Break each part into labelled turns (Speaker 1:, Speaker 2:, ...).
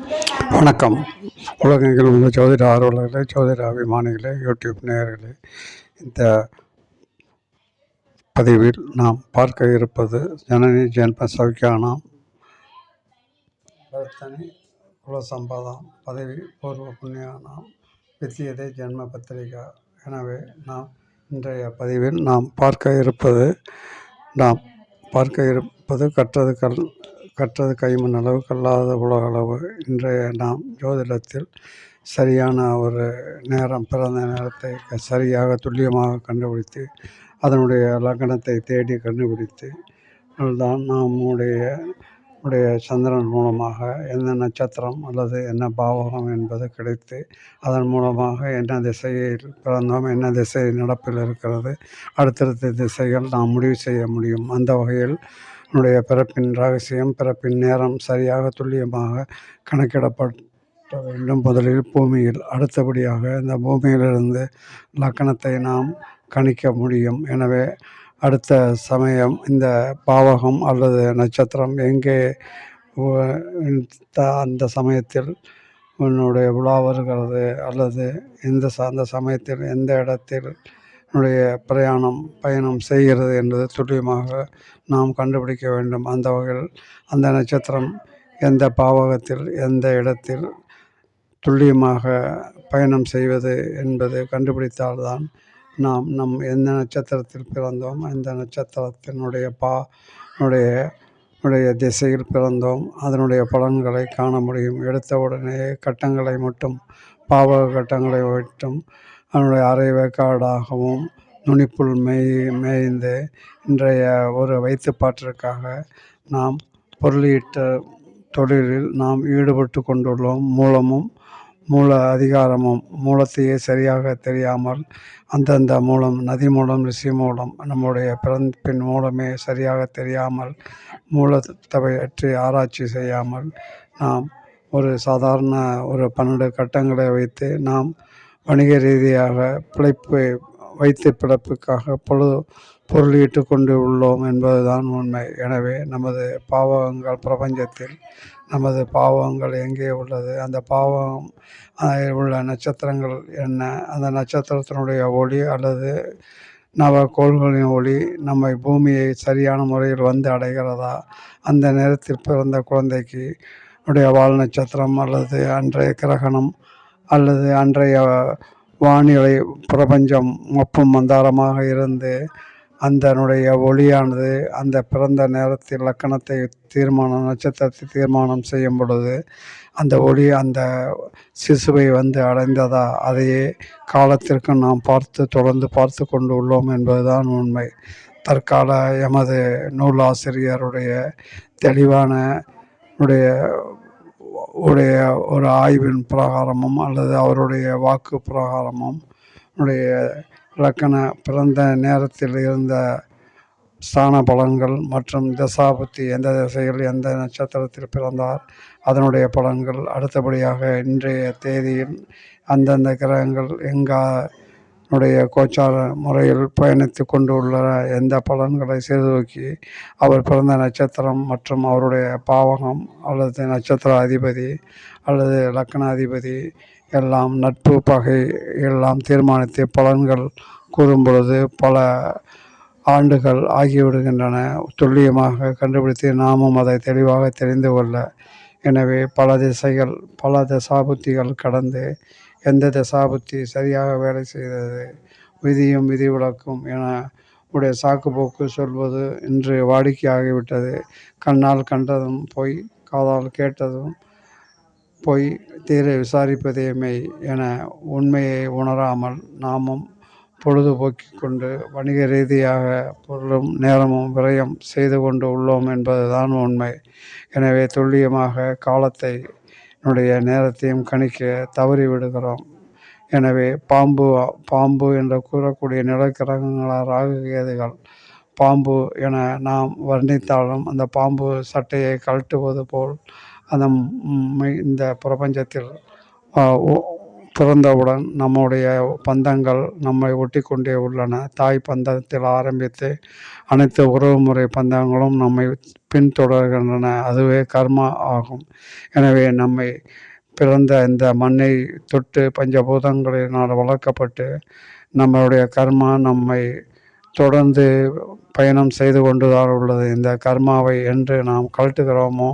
Speaker 1: வணக்கம். உலகங்கள் உள்ள சௌதரி ஆர்வலர்களே சௌதரி அபிமானிகளே யூடியூப் நேயர்களே இந்த பதிவில் நாம் பார்க்க இருப்பது ஜனனி ஜென்ம சௌக்கியானாம் பர்த்தனி குலசம்பதாம் பதவி பூர்வ புண்ணியானாம் வித்தியதை ஜென்ம பத்திரிகா. எனவே நாம் இன்றைய பதிவில் நாம் பார்க்க இருப்பது நாம் பார்க்க இருப்பது கற்றது கல் கற்றது கைமண் அளவு கல்லாத உலகளவு இன்றைய நாம் ஜோதிடத்தில் சரியான ஒரு நேரம் பிறந்த நேரத்தை சரியாக துல்லியமாக கண்டுபிடித்து அதனுடைய லக்னத்தை தேடி கண்டுபிடித்து தான் நம்முடைய உடைய சந்திரன் மூலமாக என்ன நட்சத்திரம் அல்லது என்ன பாவகம் என்பது கிடைத்து அதன் மூலமாக என்ன திசையில் பிறந்தோம் என்ன திசை நடப்பில் இருக்கிறது அடுத்தடுத்த திசைகள் நாம் முடிவு செய்ய முடியும். அந்த வகையில் என்னுடைய பிறப்பின் ரகசியம் பிறப்பின் நேரம் சரியாக துல்லியமாக கணக்கிடப்பட வேண்டும். முதலில் பூமியில் அடுத்தபடியாக இந்த பூமியிலிருந்து லக்கணத்தை நாம் கணிக்க முடியும். எனவே அடுத்த சமயம் இந்த பாவகம் அல்லது நட்சத்திரம் எங்கே அந்த சமயத்தில் உன்னுடைய உலா வருகிறது அல்லது இந்த அந்த சமயத்தில் எந்த இடத்தில் நம்முடைய பிரயாணம் பயணம் செய்கிறது என்பது துல்லியமாக நாம் கண்டுபிடிக்க வேண்டும். அந்த வகையில் அந்த நட்சத்திரம் எந்த பாவகத்தில் எந்த இடத்தில் துல்லியமாக பயணம் செய்வது என்பது கண்டுபிடித்தால்தான் நாம் நம் எந்த நட்சத்திரத்தில் பிறந்தோம் அந்த நட்சத்திரத்தினுடைய பா உடைய உடைய திசையில் பிறந்தோம் அதனுடைய பலன்களை காண முடியும். எடுத்த உடனே கட்டங்களை மட்டும் பாவக கட்டங்களை மட்டும் அவனுடைய அரை வேக்காடாகவும் நுனிப்புள் மேய் மேய்ந்து இன்றைய ஒரு வைத்துப்பாட்டிற்காக நாம் பொருளீட்ட தொழிலில் நாம் ஈடுபட்டு கொண்டுள்ளோம். மூலமும் மூல அதிகாரமும் மூலத்தையே சரியாக தெரியாமல் அந்தந்த மூலம் நதி மூலம் ரிஷி மூலம் நம்முடைய பிறப்பின் மூலமே சரியாக தெரியாமல் மூலத்தை பற்றி ஆராய்ச்சி செய்யாமல் நாம் ஒரு சாதாரண ஒரு பன்னெண்டு கட்டங்களை வைத்து நாம் வணிக ரீதியாக பிழைப்பு வைத்து பிழைப்புக்காக பொழுது பொருளீட்டு கொண்டு உள்ளோம் என்பதுதான் உண்மை. எனவே நமது பாவகங்கள் பிரபஞ்சத்தில் நமது பாவகங்கள் எங்கே உள்ளது அந்த பாவகம் அதில் உள்ள நட்சத்திரங்கள் என்ன அந்த நட்சத்திரத்தினுடைய ஒளி அல்லது நவ கோள்களின் ஒளி நம்மை பூமியை சரியான முறையில் வந்து அடைகிறதா அந்த நேரத்தில் பிறந்த குழந்தைக்கு உடைய வால் நட்சத்திரம் அல்லது அன்றைய கிரகணம் அல்லது அன்றைய வானிலை பிரபஞ்சம் மொப்பும் மந்தாரமாக இருந்து அதனுடைய ஒளியானது அந்த பிறந்த நேரத்தில் லக்கணத்தை தீர்மானம் நட்சத்திரத்தை தீர்மானம் செய்யும் பொழுது அந்த ஒளி அந்த சிசுவை வந்து அடைந்ததா? அதையே காலத்திற்கு நாம் பார்த்து தொடர்ந்து பார்த்து கொண்டு உள்ளோம் என்பதுதான் உண்மை. தற்கால எமது நூலாசிரியருடைய தெளிவான உடைய உடைய ஒரு ஆய்வின் பிரகாரமும் அல்லது அவருடைய வாக்கு பிரகாரமும் உடைய இலக்கண பிறந்த நேரத்தில் இருந்த ஸ்தான பலன்கள் மற்றும் தசாபுத்தி எந்த திசையில் எந்த நட்சத்திரத்தில் பிறந்தார் அதனுடைய பலன்கள் அடுத்தபடியாக இன்றைய தேதியில் அந்தந்த கிரகங்கள் எங்கா உடைய கோச்சார முறையில் பயணித்து கொண்டு உள்ள எந்த பலன்களை சீர்தூக்கி அவர் பிறந்த நட்சத்திரம் மற்றும் அவருடைய பாவகம் அல்லது நட்சத்திர அதிபதி அல்லது லக்னாதிபதி எல்லாம் நட்பு பகை எல்லாம் தீர்மானித்து பலன்கள் கூறும் பொழுது பல ஆண்டுகள் ஆகிவிடுகின்றன. துல்லியமாக கண்டுபிடித்து நாமும் அதை தெளிவாக தெரிந்து கொள்ள. எனவே பல திசைகள் பல தசாபுத்திகள் கடந்து எந்த தசாபுத்தி சரியாக வேலை செய்தது? விதியும் விதி விளக்கும் என உடைய சாக்குப்போக்கு சொல்வது இன்று வாடிக்கையாகிவிட்டது. கண்ணால் கண்டதும் பொய் காதால் கேட்டதும் பொய் தீர விசாரிப்பதே மெய் என உண்மையை உணராமல் நாமும் பொழுதுபோக்கி கொண்டு வணிக ரீதியாக பொருளும் நேரமும் விரயம் செய்து கொண்டு உள்ளோம் என்பதுதான் உண்மை. எனவே துல்லியமாக காலத்தை என்னுடைய நேரத்தையும் கணிக்க தவறி விடுகிறோம். எனவே பாம்பு பாம்பு என்று கூறக்கூடிய நிலக்கிரகங்களாக ராகுகேதுகள் பாம்பு என நாம் வர்ணித்தாலும் அந்த பாம்பு சட்டையை கழட்டுவது போல் அந்த இந்த பிரபஞ்சத்தில் பிறந்தவுடன் நம்முடைய பந்தங்கள் நம்மை ஒட்டி கொண்டே உள்ளன. தாய் பந்தத்தில் ஆரம்பித்து அனைத்து உறவுமுறை பந்தங்களும் நம்மை பின்தொடர்கின்றன. அதுவே கர்மா ஆகும். எனவே நம்மை பிறந்த இந்த மண்ணை தொட்டு பஞ்சபூதங்களினால் வளர்க்கப்பட்டு நம்மளுடைய கர்மா நம்மை தொடர்ந்து பயணம் செய்து கொண்டுதான் உள்ளது. இந்த கர்மாவை என்று நாம் கழட்டுகிறோமோ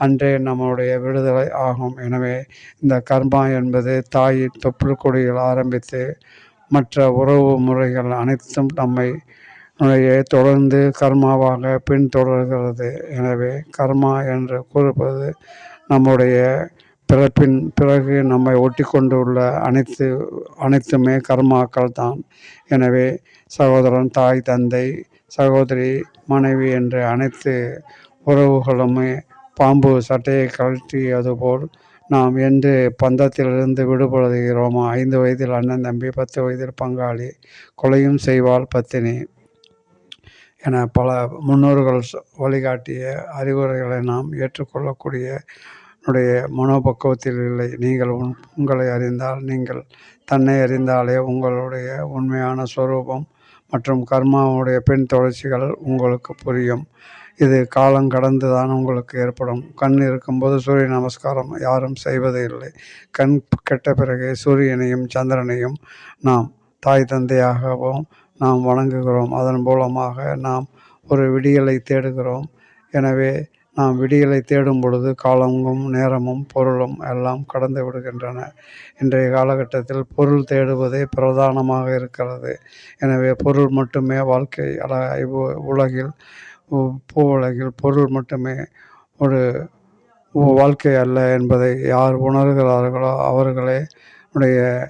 Speaker 1: அன்றே நம்முடைய விடுதலை ஆகும். எனவே இந்த கர்மா என்பது தாயின் தொப்புள் கொடியில் ஆரம்பித்து மற்ற உறவு முறைகள் அனைத்தும் நம்மை நுழையை தொடர்ந்து கர்மாவாக பின்தொடர்கிறது. எனவே கர்மா என்று கூறுவது நம்முடைய பிறப்பின் பிறகு நம்மை ஒட்டி கொண்டுள்ள அனைத்து அனைத்துமே கர்மாக்கள் தான். எனவே சகோதரன் தாய் தந்தை சகோதரி மனைவி என்ற அனைத்து உறவுகளுமே பாம்பு சட்டையை கழற்றியது போல் நாம் என்று பந்தத்திலிருந்து விடுபடுகிறோமோ ஐந்து வயதில் அண்ணன் தம்பி பத்து வயதில் பங்காளி கொலையும் செய்வாள் பத்தினி. என பல முன்னோர்கள் வழிகாட்டிய அறிவுரைகளை நாம் ஏற்றுக்கொள்ளக்கூடிய உடைய மனோபக்குவத்தில் இல்லை. நீங்கள் உன்- உங்களை அறிந்தால் நீங்கள் தன்னை அறிந்தாலே உங்களுடைய உண்மையான ஸ்வரூபம் மற்றும் கர்மாவுடைய பெண் தொடர்ச்சிகள் உங்களுக்கு புரியும். இது காலம் கடந்து தான் உங்களுக்கு ஏற்படும். கண் இருக்கும்போது சூரிய நமஸ்காரம் யாரும் செய்வது இல்லை. கண் கெட்ட பிறகு சூரியனையும் சந்திரனையும் நாம் தாய் தந்தையாகவும் நாம் வணங்குகிறோம். அதன் மூலமாக நாம் ஒரு விடியலை தேடுகிறோம். எனவே நாம் விடியலை தேடும் பொழுது காலமும் நேரமும் பொருளும் எல்லாம் கடந்து விடுகின்றன. இன்றைய காலகட்டத்தில் பொருள் தேடுவதே பிரதானமாக இருக்கிறது. எனவே பொருள் மட்டுமே வாழ்க்கை அல உலகில் உ- பூ உலகில் பொருள் மட்டுமே ஒரு வாழ்க்கை அல்ல என்பதை யார் உணர்கிறார்களோ அவர்களே உடைய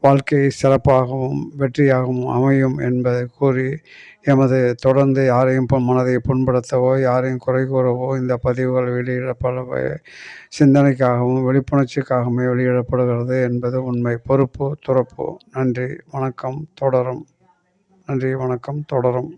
Speaker 1: வாழ்க்கை சிறப்பாகவும் வெற்றியாகவும் அமையும் என்பதை கூறி எமது தொடர்ந்து யாரையும் மனதை புண்படுத்தவோ யாரையும் குறை கூறவோ இந்த பதிவுகள் வெளியிடப்பட சிந்தனைக்காகவும் விழிப்புணர்ச்சிக்காகவுமே வெளியிடப்படுகிறது என்பது உண்மை. பொறுப்பு துறப்பு. நன்றி. வணக்கம். தொடரும். நன்றி. வணக்கம். தொடரும்.